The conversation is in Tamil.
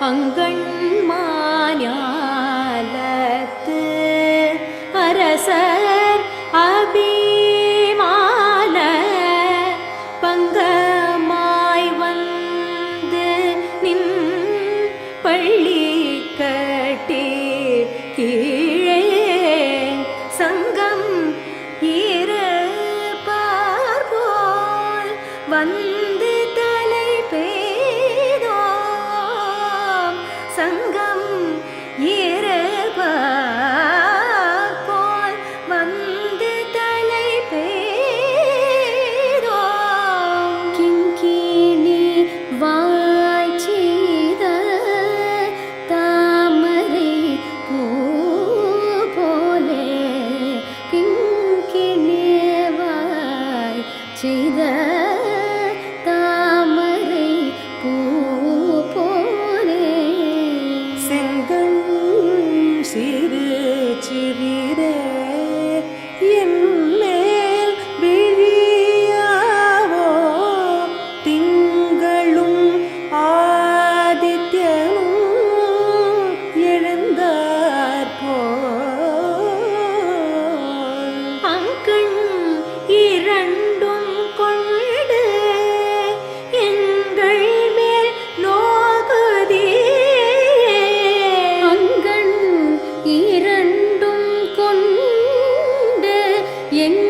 அங்கண்மாஞாலத்து அரசர் அபிமால பங்கமாய் வந்து நின் பள்ளி கட்டி கீழே சங்கம் இருப்பார் போல் வந்து சங்கம் இருப்பார் என்